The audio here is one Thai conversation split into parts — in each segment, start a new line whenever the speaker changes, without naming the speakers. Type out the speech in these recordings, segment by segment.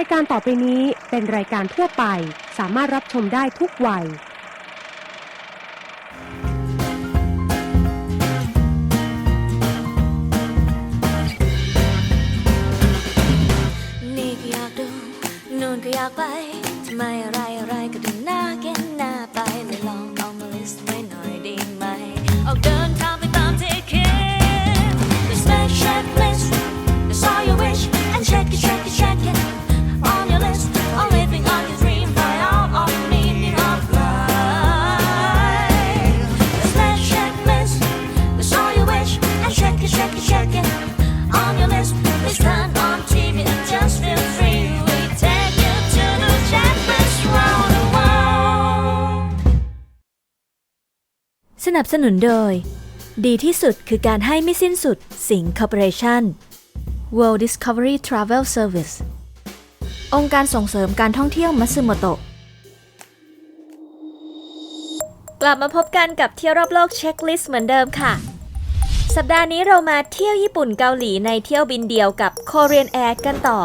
ายการต่อไปนี้เป็นรายการทั่วไป สามารถรับชมได้ทุกวัย
นี่ก็อยากดูนู่นก็อยากไปทำไมอะไร on your list Please turn on TV and just feel free We take you to the checklist round the world
สนับสนุนโดย ดีที่สุดคือการให้ไม่สิ้นสุด สิงคอร์ปอเรชั่น World Discovery Travel Service องค์การส่งเสริมการท่องเที่ยวมัตสึโมโตะ กลับมาพบกันกับเที่ยวรอบโลกเช็คลิสต์เหมือนเดิมค่ะ สัปดาห์นี้เรามาเที่ยวญี่ปุ่นเกาหลีในเที่ยวบินเดียวกับ Korean Air กันต่อ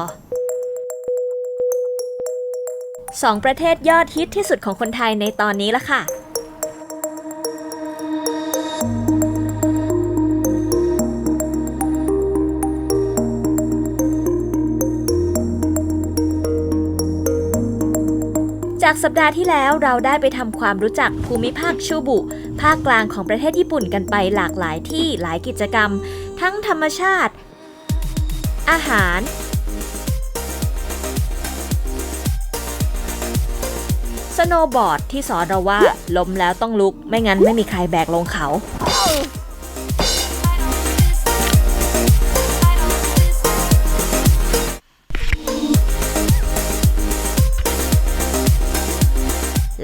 สองประเทศยอดฮิตที่สุดของคนไทยในตอนนี้ละค่ะ จากสัปดาห์ที่แล้วเราได้ไปทำความรู้จักภูมิภาคชูบุ ภาคกลางของประเทศญี่ปุ่นกันไปหลากหลายที่หลายกิจกรรม ทั้งธรรมชาติ อาหาร สโนว์บอร์ดที่สอนเราว่าล้มแล้วต้องลุกไม่งั้นไม่มีใครแบกลงเขา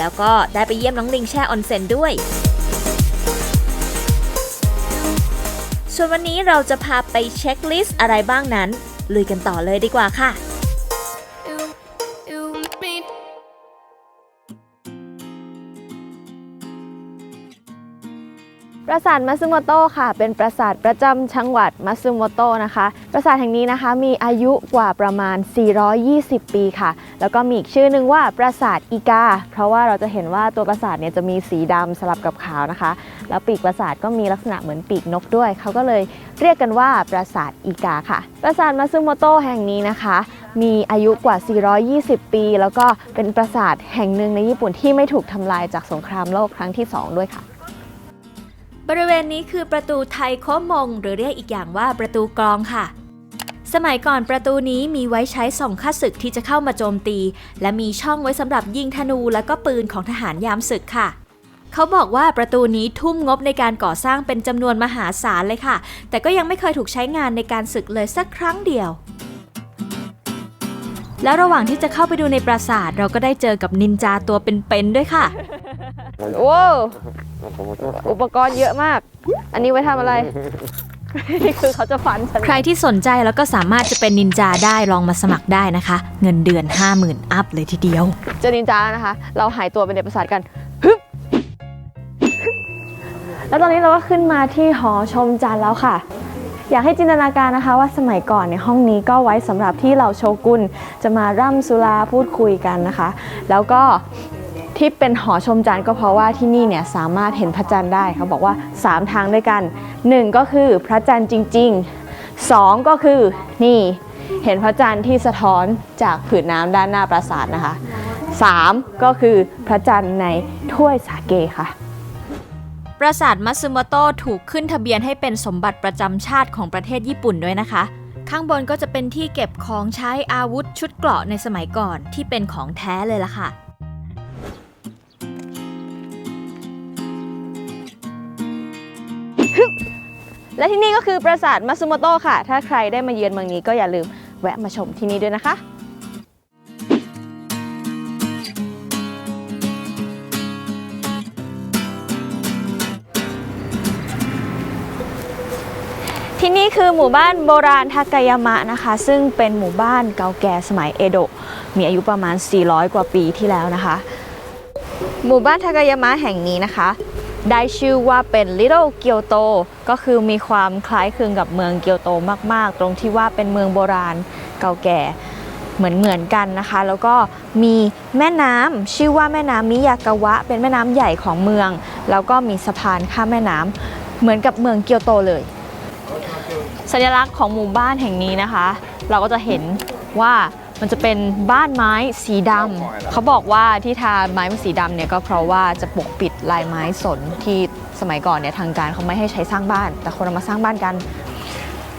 แล้วก็ได้ไปเยี่ยมน้องลิงแช่ออนเซ็นด้วย ส่วนวันนี้เราจะพาไปเช็คลิสต์อะไรบ้างนั้น ลุยกันต่อเลยดีกว่าค่ะ
ราสาทมัตสึโมโตะค่ะ เป็นปราสาทประจำจังหวัดมัตสึโมโตะนะคะ ปราสาทแห่งนี้นะคะ มีอายุกว่าประมาณ 420 ปีค่ะ แล้วก็มีอีกชื่อหนึ่งว่าปราสาทอีกา เพราะว่าเราจะเห็นว่าตัวปราสาทเนี่ยจะมีสีดำสลับกับขาวนะคะ แล้วปีกปราสาทก็มีลักษณะเหมือนปีกนกด้วย เขาก็เลยเรียกกันว่าปราสาทอีกาค่ะ ปราสาทมัตสึโมโตะแห่งนี้นะคะมีอายุกว่า 420 ปี แล้วก็เป็นปราสาทแห่งหนึ่งในญี่ปุ่นที่ไม่ถูกทำลายจากสงครามโลกครั้งที่สองด้วยค่ะ
บริเวณนี้คือประตูไทยโคมง หรือเรียกอีกอย่างว่าประตูกรองค่ะ สมัยก่อนประตูนี้มีไว้ใช้ส่องข้าศึกที่จะเข้ามาโจมตี และมีช่องไว้สำหรับยิงธนูและก็ปืนของทหารยามศึกค่ะเขาบอกว่าประตูนี้ทุ่มงบในการก่อสร้างเป็นจำนวนมหาศาลเลยค่ะ แต่ก็ยังไม่เคยถูกใช้งานในการศึกเลยสักครั้งเดียว แล้วระหว่างที่จะเข้าไปดูในปราสาท เราก็ได้เจอกับนินจาตัวเป็นๆด้วยค่ะ
โว้วอุปกรณ์เยอะมาก อันนี้ไว้ทำอะไร นี่คือเขาจะฟันฉัน
ใครที่สนใจแล้วก็สามารถจะเป็นนินจาได้ลองมาสมัครได้นะคะ เงินเดือน 50,000 อัพเลยทีเดียว
เจอนินจานะคะ เราหายตัวไปในปราสาทกันฮึบแล้วตอนนี้เราก็ขึ้นมาที่หอชมจันทร์แล้วค่ะ อยากให้จินตนาการนะคะว่าสมัยก่อนในห้องนี้ก็ไว้สำหรับที่เหล่าโชกุนจะมาร่ำสุราพูดคุยกันนะคะ แล้วก็ที่เป็นหอชมจันทร์ก็เพราะว่าที่นี่เนี่ยสามารถเห็นพระจันทร์ได้เขาบอกว่า 3 ทางด้วยกัน 1 ก็คือพระจันทร์จริง ๆ 2 ก็คือนี่เห็นพระจันทร์ที่สะท้อนจากผืนน้ำด้านหน้าปราสาทนะคะ 3 ก็คือพระจันทร์ในถ้วยสาเกค่ะ
ปราสาทมัตสึโมโตะถูกขึ้นทะเบียนให้เป็นสมบัติประจำชาติของประเทศญี่ปุ่นด้วยนะคะ ข้างบนก็จะเป็นที่เก็บของใช้อาวุธชุดเกราะในสมัยก่อนที่เป็นของแท้เลยล่ะค่ะ
และที่นี่ก็คือปราสาทมัตสึโมโตะค่ะ ถ้าใครได้มาเยือนเมืองนี้ก็อย่าลืมแวะมาชมที่นี่ด้วยนะคะ ที่นี่คือหมู่บ้านโบราณทากายามะนะคะ ซึ่งเป็นหมู่บ้านเก่าแก่สมัยเอโดะมีอายุประมาณ 400 กว่าปีที่แล้วนะคะ หมู่บ้านทากายามะแห่งนี้นะคะ ได้ชื่อว่าเป็น Little Kyoto ก็คือมีความคล้ายคลึงกับเมืองเกียวโตมาก ๆ ตรงที่ว่าเป็นเมืองโบราณเก่าแก่เหมือนเหมือนๆกันนะคะ แล้วก็มีแม่น้ำชื่อว่าแม่น้ำมิยากาวะ เป็นแม่น้ำใหญ่ของเมือง แล้วก็มีสะพานข้ามแม่น้ำเหมือนกับเมืองเกียวโตเลย สัญลักษณ์ของหมู่บ้านแห่งนี้นะคะ เราก็จะเห็นว่ามันจะเป็นบ้านไม้สีดำเขาบอกว่าที่ทาไม้เป็นสีดำเนี่ยก็เพราะว่าจะปกปิดลายไม้สนที่สมัยก่อนเนี่ยทางการเขาไม่ให้ใช้สร้างบ้าน แต่คนเอามาสร้างบ้านกัน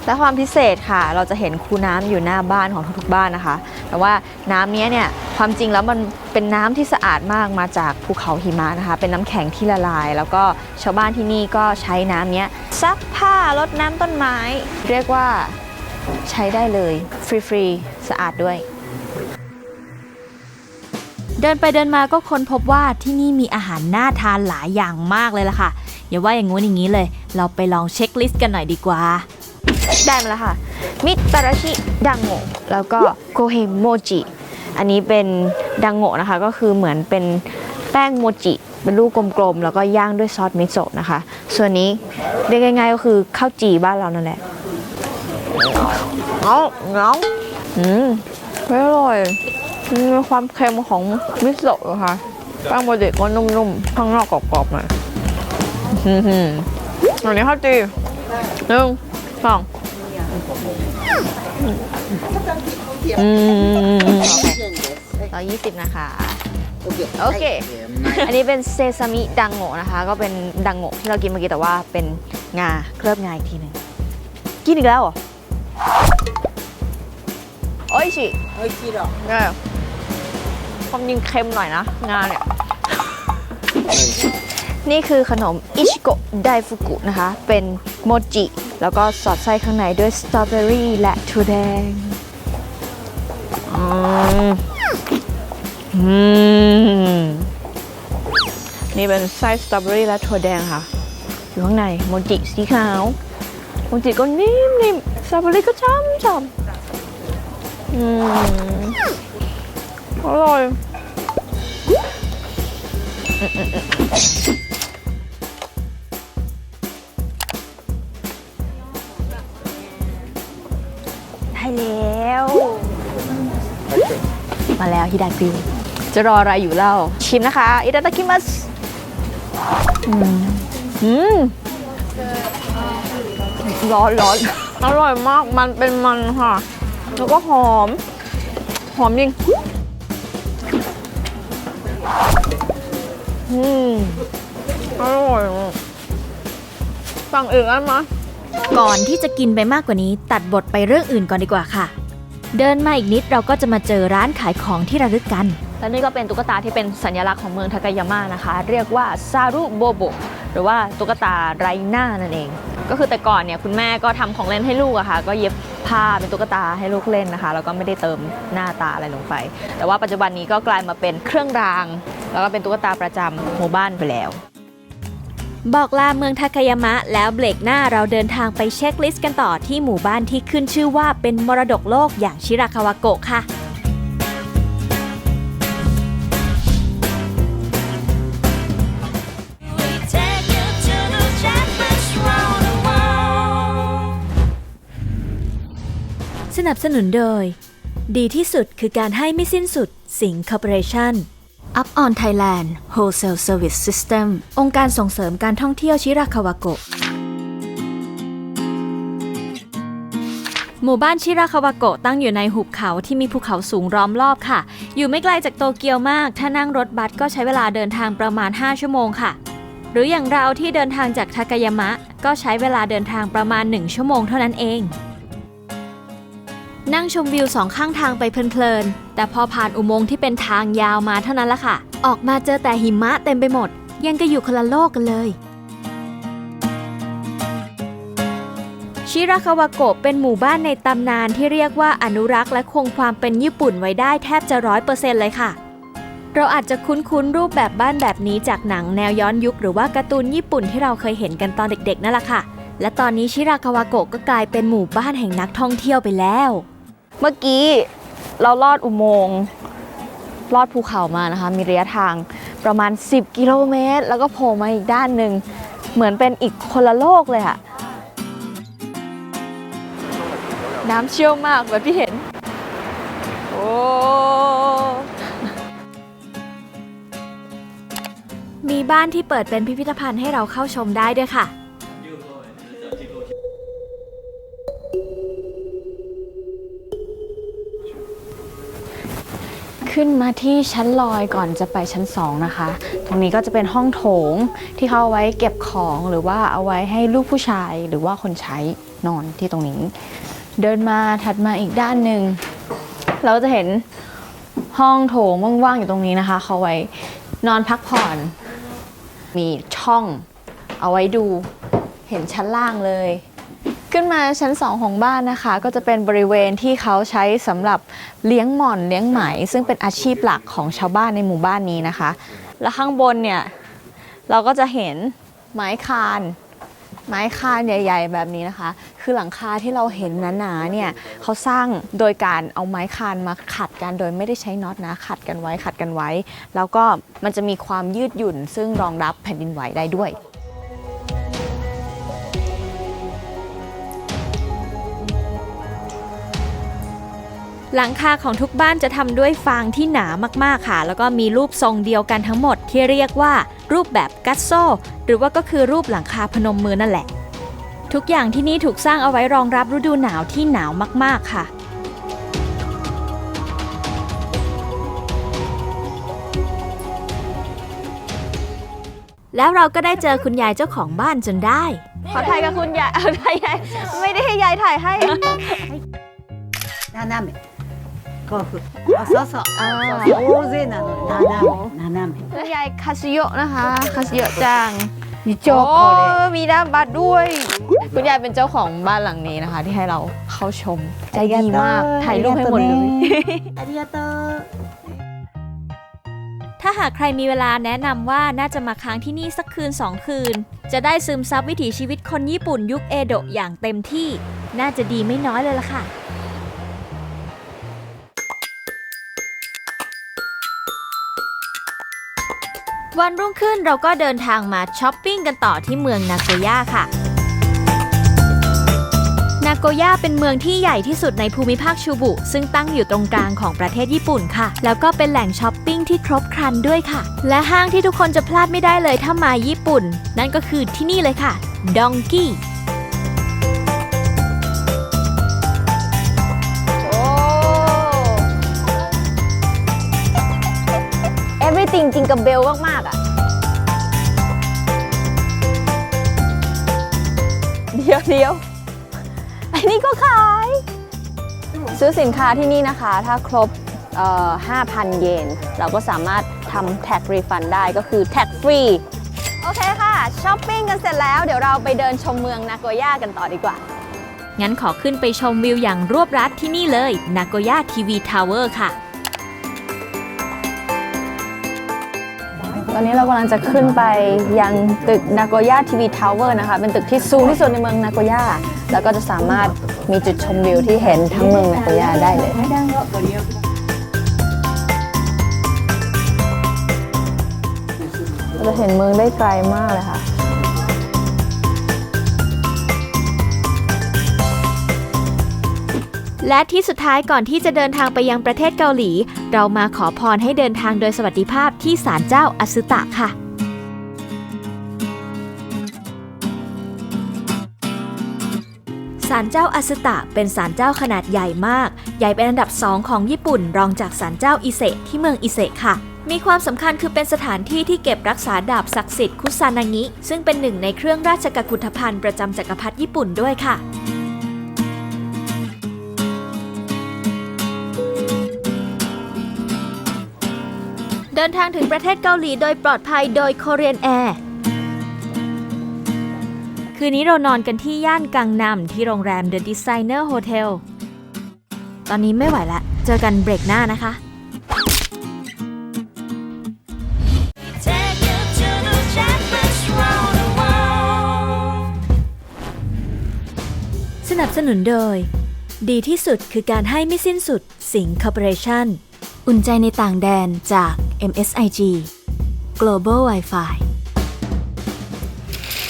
และความพิเศษค่ะ เราจะเห็นคูน้ำอยู่หน้าบ้านของทุกๆบ้านนะคะ แต่ว่าน้ำนี้เนี่ยความจริงแล้วมันเป็นน้ำที่สะอาดมากมาจากภูเขาหิมะนะคะ เป็นน้ำแข็งที่ละลาย แล้วก็ชาวบ้านที่นี่ก็ใช้น้ำนี้ซักผ้ารดน้ำต้นไม้ เรียกว่าใช้ได้เลยฟรีๆสะอาดด้วย
เดินไปเดินมาก็ค้นพบว่าที่นี่มีอาหารน่าทานหลายอย่างมากเลยล่ะค่ะอย่าว่าอย่างงู้นอย่างนี้เลย เราไปลองเช็คลิสต์กันหน่อยดีกว่า
ได้มาแล้วค่ะ มิตาราชิดังโงะแล้วก็โกเฮโมจิ อันนี้เป็นดังโงะนะคะ ก็คือเหมือนเป็นแป้งโมจิ เป็นลูกกลมๆ แล้วก็ย่างด้วยซอสมิโซะนะคะ ส่วนนี้เรียกง่ายๆก็คือข้าวจีบ้านเรานั่นแหละเอาเงาอืมไม่อร่อยมันมีความเค็มของมิโซะนะคะแป้งโมจิก็นุ่มๆ ข้างนอกกรอบๆหน่อยอื้อหืออันนี้ข้าวจีหนึ่ง สองอืมร้อยยี่สิบนะคะ โอเค อันนี้เป็นเซซามิดังโงะนะคะ ก็เป็นดังโงะที่เรากินเมื่อกี้แต่ว่าเป็นงาเคลือบงาอีกทีหนึ่งกินอีกแล้วเหรอ โอ้ยชิโอ้ยชิหรอใช่ความจริงเค็มหน่อยนะ งาเนี่ย นี่คือขนมอิชิโกะไดฟุกุนะคะ เป็นโมจิ แล้วก็สอดไส้ข้างในด้วยสตรอเบอรี่และถั่วแดงอืมนี่เป็นไส้สตรอเบอรี่และถั่วแดงค่ะ อยู่ข้างในโมจิสีขาว โมจิก็นิ่มๆสตรอเบอรี่ก็ช่ำๆอืมอร่อย แล้วฮิดากิจะรออะไรอยู่เล่า ชิมนะคะอิตาตาคิมัสอืมอืมร้อนร้อนอร่อยมากมันเป็นมันค่ะ แล้วก็หอม หอมจริงอืมอร่อยสั่งอื่นได้ไหม
ก่อนที่จะกินไปมากกว่านี้ ตัดบทไปเรื่องอื่นก่อนดีกว่าค่ะ เดินมาอีกนิดเราก็จะมาเจอร้านขายของที่ระลึกกัน
และนี่ก็เป็นตุ๊กตาที่เป็นสัญลักษณ์ของเมืองทากายาม่านะคะ เรียกว่าซารุโบโบหรือว่าตุ๊กตาไรหน้านั่นเอง ก็คือแต่ก่อนเนี่ยคุณแม่ก็ทำของเล่นให้ลูกอะค่ะ ก็เย็บผ้าเป็นตุ๊กตาให้ลูกเล่นนะคะ แล้วก็ไม่ได้เติมหน้าตาอะไรลงไป แต่ว่าปัจจุบันนี้ก็กลายมาเป็นเครื่องราง แล้วก็เป็นตุ๊กตาประจำหมู่บ้านไปแล้ว
บอกลาเมืองทาคายามะ แล้วเบรกหน้าเราเดินทางไปเช็คลิสต์กันต่อที่หมู่บ้านที่ขึ้นชื่อว่าเป็นมรดกโลกอย่างชิราคาวาโกะค่ะ สนับสนุนโดย ดีที่สุดคือการให้ไม่สิ้นสุดสิงคอร์ปอเรชั่น Up on Thailand Wholesale Service System องค์การส่งเสริมการท่องเที่ยวชิราคาวาโกะ หมู่บ้านชิราคาวาโกะตั้งอยู่ในหุบเขาที่มีภูเขาสูงล้อมรอบค่ะ อยู่ไม่ไกลจากโตเกียวมาก ถ้านั่งรถบัสก็ใช้เวลาเดินทางประมาณ 5 ชั่วโมงค่ะ หรืออย่างเราที่เดินทางจากทากายามะ ก็ใช้เวลาเดินทางประมาณ 1 ชั่วโมงเท่านั้นเอง นั่งชมวิวสองข้างทางไปเพลินๆ แต่พอผ่านอุโมงค์ที่เป็นทางยาวมาเท่านั้นละค่ะ ออกมาเจอแต่หิมะเต็มไปหมด ยังก็อยู่คนละโลกกันเลย ชิราคาวาโกะเป็นหมู่บ้านในตำนานที่เรียกว่าอนุรักษ์และคงความเป็นญี่ปุ่นไว้ได้แทบจะร้อยเปอร์เซ็นต์เลยค่ะ เราอาจจะคุ้นๆ รูปแบบบ้านแบบนี้จากหนังแนวย้อนยุค หรือว่าการ์ตูนญี่ปุ่นที่เราเคยเห็นกันตอนเด็กๆนั่นแหละค่ะและตอนนี้ชิราคาวาโกะก็กลายเป็นหมู่บ้านแห่งนักท่องเที่ยวไปแล้ว
เมื่อกี้เราลอดอุโมงค์ลอดภูเขามานะคะ มีระยะทางประมาณ 10 กิโลเมตร แล้วก็โผล่มาอีกด้านหนึ่ง เหมือนเป็นอีกคนละโลกเลยอะน้ำเชี่ยวมากแบบที่เห็น โอ้
มีบ้านที่เปิดเป็นพิพิธภัณฑ์ให้เราเข้าชมได้ด้วยค่ะ
ขึ้นมาที่ชั้นลอยก่อนจะไปชั้น 2 นะคะ ตรงนี้ก็จะเป็นห้องโถงที่เขาเอาไว้เก็บของหรือว่าเอาไว้ให้ลูกผู้ชายหรือว่าคนใช้นอนที่ตรงนี้ เดินมาถัดมาอีกด้านหนึ่งเราจะเห็นห้องโถงว่างๆอยู่ตรงนี้นะคะเขาไว้นอนพักผ่อน มีช่องเอาไว้ดูเห็นชั้นล่างเลย ขึ้นมาชั้น 2 ของบ้านนะคะ ก็จะเป็นบริเวณที่เขาใช้สำหรับเลี้ยงหม่อนเลี้ยงไหม ซึ่งเป็นอาชีพหลักของชาวบ้านในหมู่บ้านนี้นะคะ และข้างบนเนี่ยเราก็จะเห็นไม้คานไม้คานใหญ่ ๆ แบบนี้นะคะ คือหลังคาที่เราเห็นหนาๆเนี่ยเขาสร้างโดยการเอาไม้คานมาขัดกันโดยไม่ได้ใช้น็อตนะ ขัดกันไว้ขัดกันไว้ แล้วก็มันจะมีความยืดหยุ่น ซึ่งรองรับแผ่นดินไหวได้ด้วย
หลังคาของทุกบ้านจะทำด้วยฟางที่หนามากๆค่ะ แล้วก็มีรูปทรงเดียวกันทั้งหมดที่เรียกว่า รูปแบบกัสโซ หรือว่าก็คือรูปหลังคาพนมมือนั่นแหละ ทุกอย่างที่นี่ถูกสร้างเอาไว้รองรับฤดูหนาวที่หนาวมากๆค่ะแล้วเราก็ได้เจอคุณยายเจ้าของบ้านจนได้
ขอถ่ายกับคุณยาย เอาถ่ายยาย ไม่ได้ให้ยายถ่ายให้
斜めこうふあそうそう
あー
大勢なのに斜め斜め
คุณยายคาซิโยะนะคะคาซิโยะจัง
一応
โอ้
こ
มีน้ำบัตรด้วย คุณยายเป็นเจ้าของบ้านหลังนี้นะคะ ที่ให้เราเข้าชม ใจ
れ
ดีมาก ถ่ายรูปให้หมดเลย
ありがとう
ถ้าหากใครมีเวลาแนะนำว่าน่าจะมาค้างที่นี่สักคืน 2 คืน จะได้ซึมซับวิถีชีวิตคนญี่ปุ่นยุคเอโดะอย่างเต็มที่ น่าจะดีไม่น้อยเลยล่ะค่ะ วันรุ่งขึ้นเราก็เดินทางมาช้อปปิ้งกันต่อที่เมืองนาโกย่าค่ะ นาโกย่าเป็นเมืองที่ใหญ่ที่สุดในภูมิภาคชูบุ ซึ่งตั้งอยู่ตรงกลางของประเทศญี่ปุ่นค่ะ แล้วก็เป็นแหล่งช้อปปิ้งที่ครบครันด้วยค่ะ และห้างที่ทุกคนจะพลาดไม่ได้เลยถ้ามาญี่ปุ่น นั่นก็คือที่นี่เลยค่ะดองกี้
โอ้ everything จริงกับเบลมาก ดียวเดียวอันนี้ก็ขาย ซื้อสินค้าที่นี่นะคะ ถ้าครบ5,000 เยน เราก็สามารถทำแท็กรีฟันได้ก็คือแท็กฟรี โอเคค่ะช้อปปิ้งกันเสร็จแล้วเดี๋ยวเราไปเดินชมเมืองนาโกย่ากันต่อดีกว่า
งั้นขอขึ้นไปชมวิวอย่างรวบรัดที่นี่เลยนาโกย่าทีวีทาวเวอร์ค่ะ
ตอนนี้เรากำลังจะขึ้นไปยังตึกนาโกย่าทีวีทาวเวอร์นะคะ เป็นตึกที่สูงที่สุดในเมืองนาโกย่าแล้วก็จะสามารถมีจุดชมวิวที่เห็นทั้งเมืองนาโกย่าได้เลยเราจะเห็นเมืองได้ไกลมากเลยค่ะ
และที่สุดท้ายก่อนที่จะเดินทางไปยังประเทศเกาหลี เรามาขอพรให้เดินทางโดยสวัสดิภาพที่ศาลเจ้าอสึตะค่ะ ศาลเจ้าอสึตะเป็นศาลเจ้าขนาดใหญ่มาก ใหญ่เป็นอันดับสองของญี่ปุ่น รองจากศาลเจ้าอิเซะที่เมืองอิเซะค่ะมีความสำคัญคือเป็นสถานที่ที่เก็บรักษาดาบศักดิ์สิทธิ์คุซานางิ ซึ่งเป็นหนึ่งในเครื่องราชกุฏภัณฑ์ประจำจักรพรรดิญี่ปุ่นด้วยค่ะ ดินทางถึงประเทศเกาหลีโดยปลอดภัยโดย Korean Air คืนนี้เรานอนกันที่ย่านกังนำที่โรงแรม The Designer Hotel ตอนนี้ไม่ไหวละ เจอกันเบรกหน้านะคะ สนับสนุนโดย ดีที่สุดคือการให้ไม่สิ้นสุดสิงค Corporation อุ่นใจในต่างแดนจาก MSIG Global Wi-Fi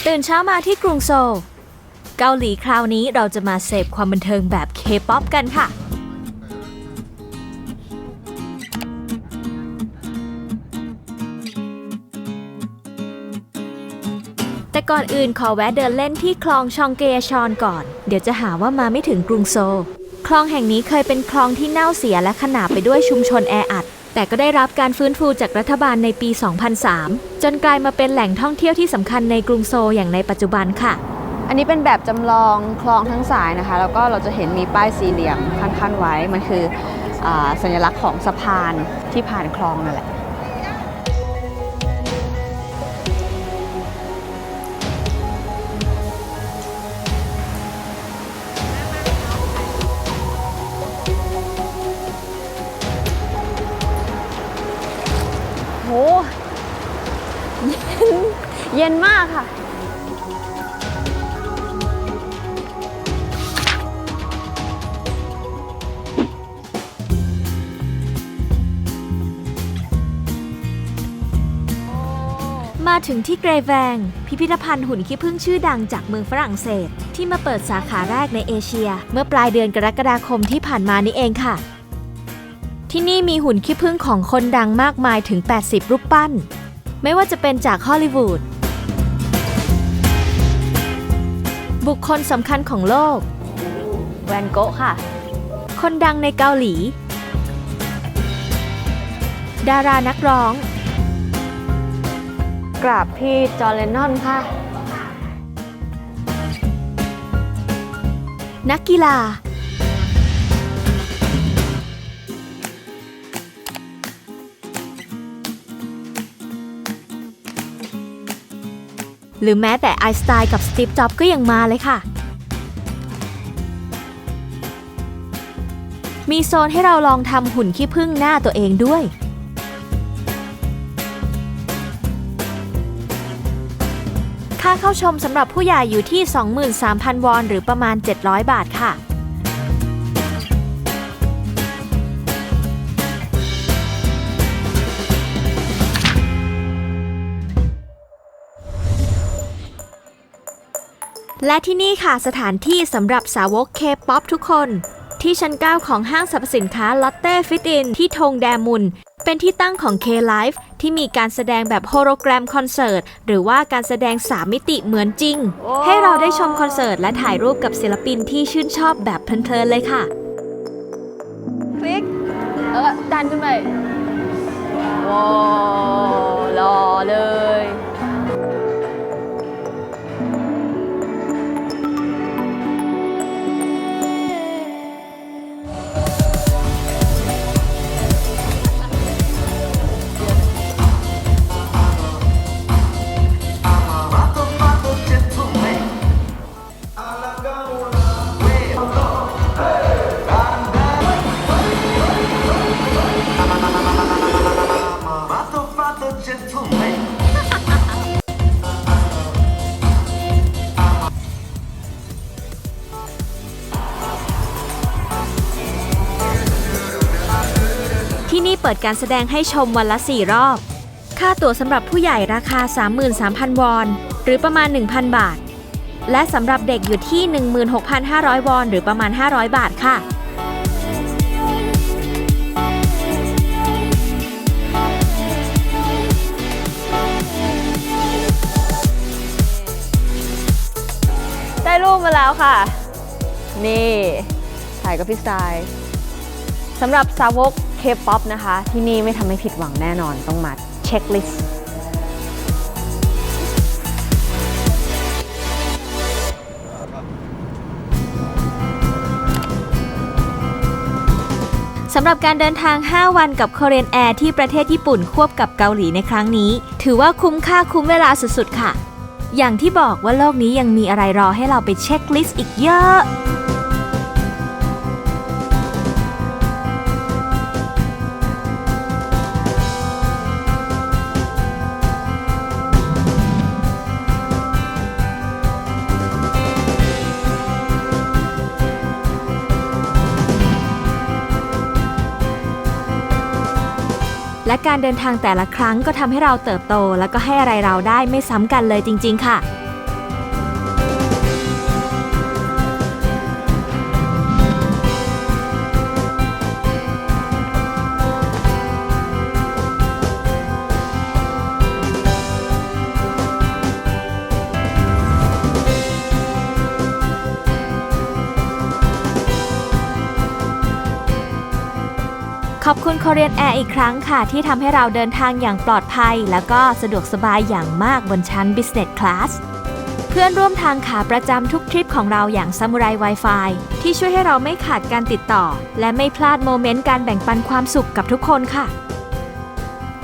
ตื่นเช้ามาที่กรุงโซล เกาหลีคราวนี้เราจะมาเสพความบันเทิงแบบเคป๊อปกันค่ะ แต่ก่อนอื่นขอแวะเดินเล่นที่คลองชองเกยชอนก่อน เดี๋ยวจะหาว่ามาไม่ถึงกรุงโซล คลองแห่งนี้เคยเป็นคลองที่เน่าเสียและขนาบไปด้วยชุมชนแออัด แต่ก็ได้รับการฟื้นฟูจากรัฐบาลในปี 2003 จนกลายมาเป็นแหล่งท่องเที่ยวที่สำคัญในกรุงโซลอย่างในปัจจุบันค่ะ
อันนี้เป็นแบบจำลองคลองทั้งสายนะคะ แล้วก็เราจะเห็นมีป้ายสี่เหลี่ยมขั้นๆไว้ มันคืออสัญลักษณ์ของสะพานที่ผ่านคลองนั่นแหละ เย็นมากค่ะ
มาถึงที่เกรแวง พิพิธภัณฑ์หุ่นขี้ผึ้งชื่อดังจากเมืองฝรั่งเศส ที่มาเปิดสาขาแรกในเอเชีย เมื่อปลายเดือนกรกฎาคมที่ผ่านมานี่เองค่ะ ที่นี่มีหุ่นขี้ผึ้งของคนดังมากมายถึง 80 รูปปั้น ไม่ว่าจะเป็นจากฮอลลีวูด บุคคลสำคัญของโลก
แวนโกะค่ะ
คนดังในเกาหลี ดารานักร้อง
กราบพี่จอร์แดนนอนค่ะ
นักกีฬา หรือแม้แต่ไอสไตล์กับสตีฟจ็อบก็ยังมาเลยค่ะ มีโซนให้เราลองทำหุ่นขี้ผึ้งหน้าตัวเองด้วย ค่าเข้าชมสำหรับผู้ใหญ่อยู่ที่ 23,000 วอน หรือประมาณ 700 บาทค่ะ และที่นี่ค่ะสถานที่สำหรับสาวกเคป๊อปทุกคน ที่ชั้น 9 ของห้างสรรพสินค้า Lotte Fit In ที่ทงแดมุน เป็นที่ตั้งของ K-Life ที่มีการแสดงแบบโฮโลแกรมคอนเสิร์ต หรือว่าการแสดง 3 มิติเหมือนจริง
โอ้
ให้เราได้ชมคอนเสิร์ตและถ่ายรูปกับศิลปินที่ชื่นชอบแบบเพลินๆเลยค่ะ
คลิกเออดันขึ้นไปว้าวหล่อเลย
ดการแสดงให้ชมวันละ 4 รอบ ค่าตั๋วสำหรับผู้ใหญ่ราคา 33,000 วอน หรือประมาณ 1,000 บาท และสำหรับเด็กอยู่ที่ 16,500 วอน หรือประมาณ 500 บาทค่ะ
ได้รูปมาแล้วค่ะ นี่ ถ่ายกับพี่สไตล์สำหรับสาวก เคป๊อปนะคะ ที่นี่ไม่ทำให้ผิดหวังแน่นอนต้องมาเช็คลิสต์
สำหรับการเดินทาง 5 วันกับ Korean Air ที่ประเทศญี่ปุ่นควบกับเกาหลีในครั้งนี้ ถือว่าคุ้มค่าคุ้มเวลาสุดๆ ค่ะ อย่างที่บอกว่าโลกนี้ยังมีอะไรรอให้เราไปเช็คลิสต์อีกเยอะ และการเดินทางแต่ละครั้งก็ทำให้เราเติบโต แล้วก็ให้อะไรเราได้ไม่ซ้ำกันเลยจริง ๆ ค่ะ อบคุณ Korean Air อีกครั้งค่ะ ที่ทำให้เราเดินทางอย่างปลอดภัย แล้วก็สะดวกสบายอย่างมากบนชั้น Business Class เพื่อนร่วมทางขาประจำทุกทริปของเราอย่าง Samurai Wi-Fi ที่ช่วยให้เราไม่ขาดการติดต่อ และไม่พลาดโมเมนต์การแบ่งปันความสุขกับทุกคนค่ะ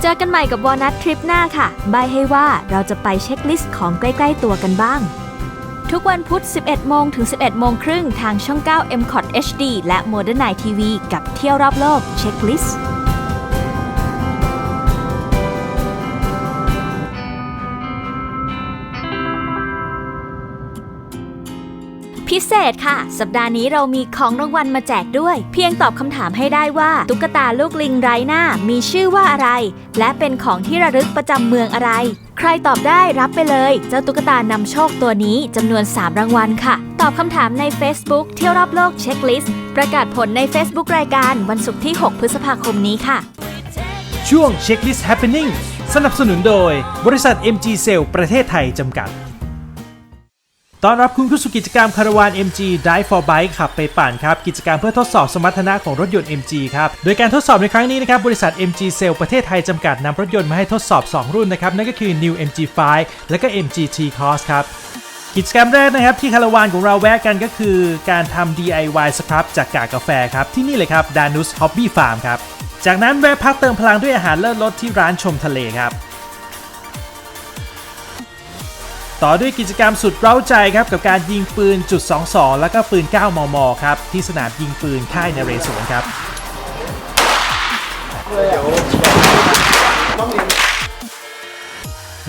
เจอกันใหม่กับวอนัททริปหน้าค่ะ บายให้ว่าเราจะไปเช็คลิสต์ของใกล้ ๆ ตัวกันบ้าง ทุกวันพุธ 11 โมงถึง 11 โมงครึ่งทางช่อง 9 m c o t HD และ Modern Night TV กับเที่ยวรอบโลกเช็คลิสต์ พิเศษค่ะ สัปดาห์นี้เรามีของรางวัลมาแจกด้วย เพียงตอบคำถามให้ได้ว่า ตุ๊กตาลูกลิงไร้หน้า มีชื่อว่าอะไร และเป็นของที่ระลึกประจำเมืองอะไร ใครตอบได้รับไปเลย เจ้าตุ๊กตานำโชคตัวนี้จำนวน 3 รางวัลค่ะ ตอบคำถามใน Facebook เที่ยวรอบโลกเช็คลิสต์ประกาศผลใน Facebook รายการวันศุกร์ที่ 6 พฤษภาคมนี้ค่ะ
ช่วง Checklist Happening สนับสนุนโดย บริษัท MG Sale ประเทศไทยจำกัด ต้อนรับคุณเข้าสู่กิจกรรมคาราวาน MG Drive for Bike ขับไปปั่นครับ กิจกรรมเพื่อทดสอบสมรรถนะของรถยนต์ MG ครับ โดยการทดสอบในครั้งนี้นะครับ บริษัท MG Sale ประเทศไทยจำกัดนำรถยนต์มาให้ทดสอบ 2 รุ่นนะครับ นั่นก็คือ New MG5 และก็ MG T-Cross ครับกิจกรรมแรกนะครับที่คาราวานของเราแวะกันก็คือ การทำ DIY สครับจากกากกาแฟครับ ที่นี่เลยครับ Danus Hobby Farm ครับจากนั้นแวะพักเติมพลังด้วยอาหารเลิศรสที่ร้านชมทะเลครับ ต่อด้วยกิจกรรมสุดเร้าใจครับกับการยิงปืนจุด 22 แล้วก็ปืน 9 มม ครับ ที่สนามยิงปืนค่ายนเรศวรครับ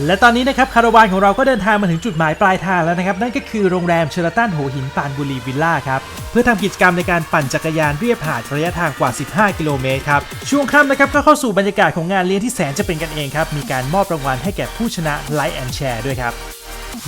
และตอนนี้นะครับคาราวานของเราก็เดินทางมาถึงจุดหมายปลายทางแล้วนะครับ นั่นก็คือโรงแรมเชอร์ตันหัวหินปานบุรีวิลล่าครับเพื่อทำกิจกรรมในการปั่นจักรยานเรียบหาดระยะทางกว่า 15 กิโลเมตรครับ ช่วงค่ำนะครับก็เข้าสู่บรรยากาศของงานเลี้ยงที่แสนจะเป็นกันเองครับ มีการมอบรางวัลให้แก่ผู้ชนะไลท์แอนแชร์ด้วยครับ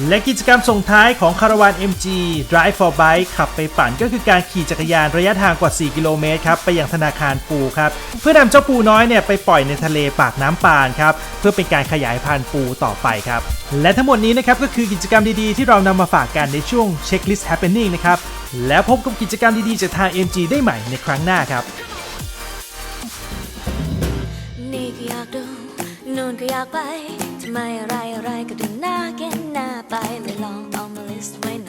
และกิจกรรมส่งท้ายของคาราวาน MG Drive for Bike ขับไปปั่นก็คือการขี่จักรยานระยะทางกว่า 4 กิโลเมตรครับ ไปยังธนาคารปูครับ เพื่อนำเจ้าปูน้อยเนี่ยไปปล่อยในทะเลปากน้ำปานครับ เพื่อเป็นการขยายพันธุ์ปูต่อไปครับ และทั้งหมดนี้นะครับก็คือกิจกรรมดีๆ ที่เรานำมาฝากกันในช่วง Checklist Happening นะครับ แล้วพบกับกิจกรรมดีๆจากทาง MG ได้ใหม่ในครั้งหน้าครับ
นี่ก็อยากดูนู่นก็อยากไป ไมอะไรอะไรก็ดูน่าเก็นน่าไปเลยลองเอามาลิสต์ไว้